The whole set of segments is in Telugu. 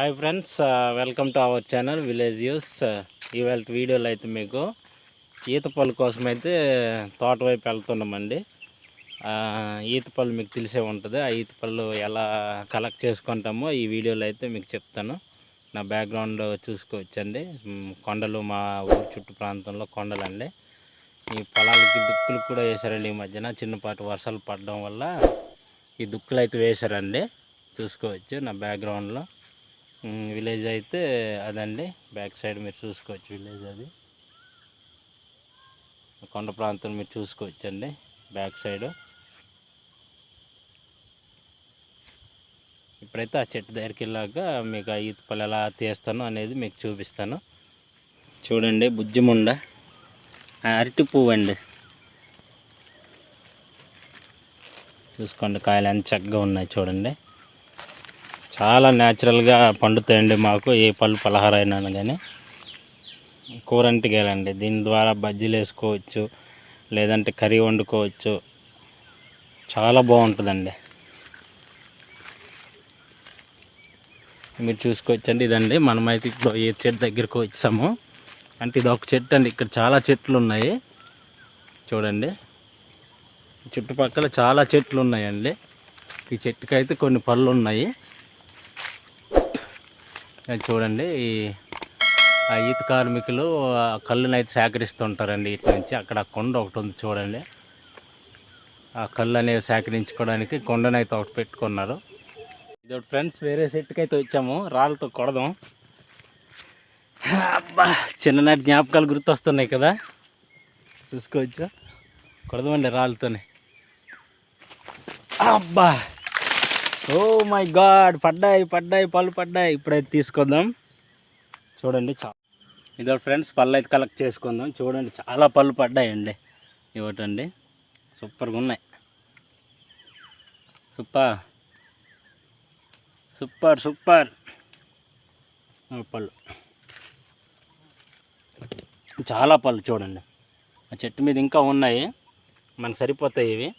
Hi friends welcome to our channel village use ఇవాళ వీడియోలో అయితే మీకు ఈతపళ్ళు కోసం అయితే uh, తోట వైపు వెళ్తున్నామండి. ఈతపళ్ళు మీకు తెలిసే ఉంటుంది. ఆ ఈతపళ్ళు ఎలా కలెక్ట్ చేసుకుంటామో ఈ వీడియోలో అయితే మీకు చెప్తాను. నా బ్యాక్గ్రౌండ్ చూసుకోవచ్చండి. కొండలు మా ఊరు చుట్టూ ప్రాంతంలో కొండలండి. ఈ పొలాలకి దుక్కులు కూడా వేశారండి ఈ మధ్యన. చిన్నపాటి వర్షాలు పడడం వల్ల ఈ దుక్కులు అయితే వేశారండి. చూసుకోవచ్చు నా బ్యాక్గ్రౌండ్లో విలేజ్ అయితే అదండి. బ్యాక్ సైడ్ మీరు చూసుకోవచ్చు విలేజ్ అది. కొండ ప్రాంతం మీరు చూసుకోవచ్చు అండి బ్యాక్ సైడ్. ఇప్పుడైతే ఆ చెట్టు దగ్గరికి వెళ్ళాక మీకు ఆ ఈతపల్లి ఎలా తీస్తాను అనేది మీకు చూపిస్తాను. చూడండి బుజ్జిముండ అరటి పువ్వు అండి. చూసుకోండి కాయలు ఎంత చక్కగా ఉన్నాయి చూడండి. చాలా న్యాచురల్గా పండుతాయండి మాకు ఏ పళ్ళు పలహార అయినా కానీ కూరంటికేలండి దీని ద్వారా బజ్జీలు వేసుకోవచ్చు లేదంటే కర్రీ వండుకోవచ్చు. చాలా బాగుంటుందండి. మీరు చూసుకోవచ్చండి. ఇదండి మనమైతే ఇప్పుడు ఏ చెట్టు దగ్గరకు వచ్చాము. అంటే ఇది ఒక చెట్టు అండి. ఇక్కడ చాలా చెట్లు ఉన్నాయి చూడండి. చుట్టుపక్కల చాలా చెట్లు ఉన్నాయండి ఈ చెట్టుకైతే కొన్ని పళ్ళు ఉన్నాయి చూడండి. ఈ ఆ ఈత కార్మికులు ఆ అయితే సేకరిస్తుంటారండి ఇటు నుంచి. అక్కడ కొండ ఒకటి ఉంది చూడండి. ఆ కళ్ళు అనేవి సేకరించుకోవడానికి కొండనైతే ఒకటి పెట్టుకున్నారు. ఇది ఒకటి ఫ్రెండ్స్ వేరే సెట్కి అయితే వచ్చాము. రాళ్ళతో కొడదాం. అబ్బా చిన్ననాటి జ్ఞాపకాలు గుర్తొస్తున్నాయి కదా. చూసుకోవచ్చు? కొడదామండి రాళ్ళతోనే. అబ్బా! ఓ మై గాడ్ పడ్డాయి పడ్డాయి పళ్ళు పడ్డాయి. ఇప్పుడైతే తీసుకుందాం. చూడండి చా ఇదో ఫ్రెండ్స్ పళ్ళు అయితే కలెక్ట్ చేసుకుందాం. చూడండి చాలా పళ్ళు పడ్డాయండి. ఇవ్వటండి. సూపర్గా ఉన్నాయి. సూపర్ సూపర్ సూపర్ పళ్ళు. చాలా పళ్ళు చూడండి. ఆ చెట్టు మీద ఇంకా ఉన్నాయి. మనకు సరిపోతాయి ఇవి.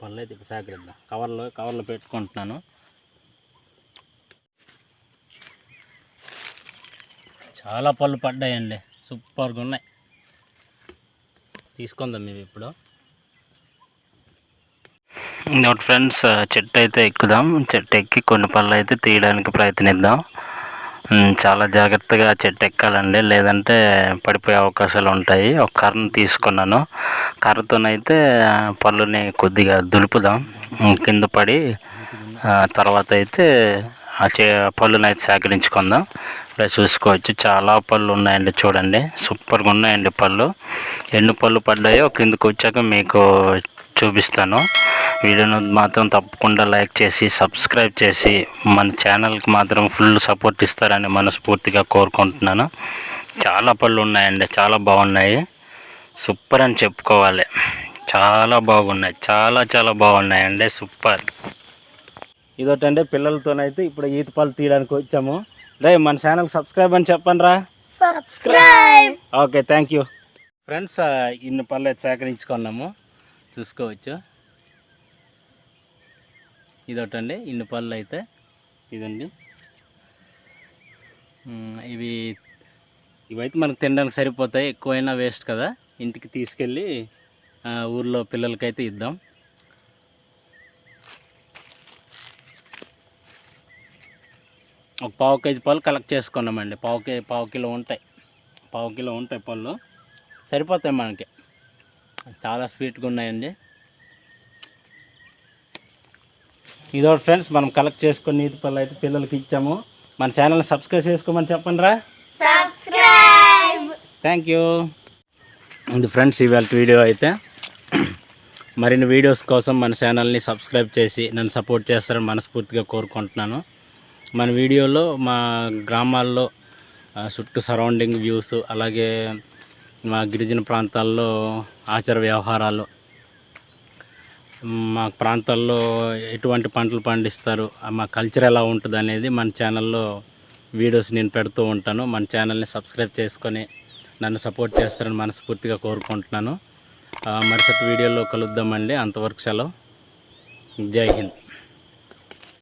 పళ్ళు అయితే సేకరిద్దాం కవర్లో కవర్లో పెట్టుకుంటున్నాను. చాలా పళ్ళు పడ్డాయండి. సూపర్గా ఉన్నాయి. తీసుకుందాం మేము ఇప్పుడు. ఫ్రెండ్స్ చెట్టు అయితే ఎక్కుదాం. చెట్టు ఎక్కి కొన్ని పళ్ళు అయితే తీయడానికి ప్రయత్నిద్దాం. చాలా జాగ్రత్తగా చెట్టు ఎక్కాలండి లేదంటే పడిపోయే అవకాశాలు ఉంటాయి. ఒక కర్రను తీసుకున్నాను. కర్రతోనైతే పళ్ళుని కొద్దిగా దులుపుదాం. కింద పడి తర్వాత అయితే ఆ చే పళ్ళుని అయితే సేకరించుకుందాం. ఇక్కడ చూసుకోవచ్చు. చాలా పళ్ళు ఉన్నాయండి చూడండి. సూపర్గా ఉన్నాయండి పళ్ళు. ఎన్ని పళ్ళు పడ్డాయో కిందకు వచ్చాక మీకు చూపిస్తాను. వీడియోను మాత్రం తప్పకుండా లైక్ చేసి సబ్స్క్రైబ్ చేసి మన ఛానల్కి మాత్రం ఫుల్ సపోర్ట్ ఇస్తారని మనస్ఫూర్తిగా కోరుకుంటున్నాను. చాలా పళ్ళు ఉన్నాయండి చాలా బాగున్నాయి. సూపర్ అని చెప్పుకోవాలి. చాలా బాగున్నాయి చాలా చాలా బాగున్నాయండి సూపర్. ఇదొటండి పిల్లలతోనైతే ఇప్పుడు ఈత పళ్ళు తీయడానికి వచ్చాము. రే మన ఛానల్ సబ్స్క్రైబ్ అని చెప్పండి రా subscribe okay thank you. Friends ఇన్ని పళ్ళు సేకరించుకున్నాము. చూసుకోవచ్చు. ఇదొకటండి. ఇన్ని పళ్ళు అయితే ఇదండి. ఇవి ఇవైతే మనకు తినడానికి సరిపోతాయి. ఎక్కువైనా వేస్ట్ కదా. ఇంటికి తీసుకెళ్ళి ఊర్లో పిల్లలకైతే ఇద్దాం. ఒక పావు కేజీ పళ్ళు కలెక్ట్ చేసుకున్నామండి. పావు కే పావు కిలో ఉంటాయి. పావు కిలో ఉంటాయి పళ్ళు. సరిపోతాయి మనకి. చాలా స్వీట్గా ఉన్నాయండి. ఇదో ఫ్రెండ్స్ మనం కలెక్ట్ చేసుకుని నీతి పళ్ళు అయితే పిల్లలకి ఇచ్చాము. మన ఛానల్ సబ్స్క్రైబ్ చేసుకోమని చెప్పండి రా సబ్స్క్రైబ్ థ్యాంక్ యూ ఇది ఫ్రెండ్స్ ఇవాళ వీడియో అయితే మరిన్ని వీడియోస్ కోసం మన ఛానల్ని సబ్స్క్రైబ్ చేసి నన్ను సపోర్ట్ చేస్తారని మనస్ఫూర్తిగా కోరుకుంటున్నాను. మన వీడియోలో మా గ్రామాల్లో చుట్టూ సరౌండింగ్ వ్యూస్ అలాగే మా గిరిజన ప్రాంతాల్లో ఆచార వ్యవహారాలు మా ప్రాంతాల్లో ఎటువంటి పంటలు పండిస్తారు మా కల్చర్ ఎలా ఉంటుంది అనేది మన ఛానల్లో వీడియోస్ నేను పెడుతూ ఉంటాను. మన ఛానల్ని సబ్స్క్రైబ్ చేసుకొని నన్ను సపోర్ట్ చేస్తారని మనస్ఫూర్తిగా కోరుకుంటున్నాను. మరుసటి వీడియోలో కలుద్దామండి. అంతవరకు సెలవు. జై హింద్.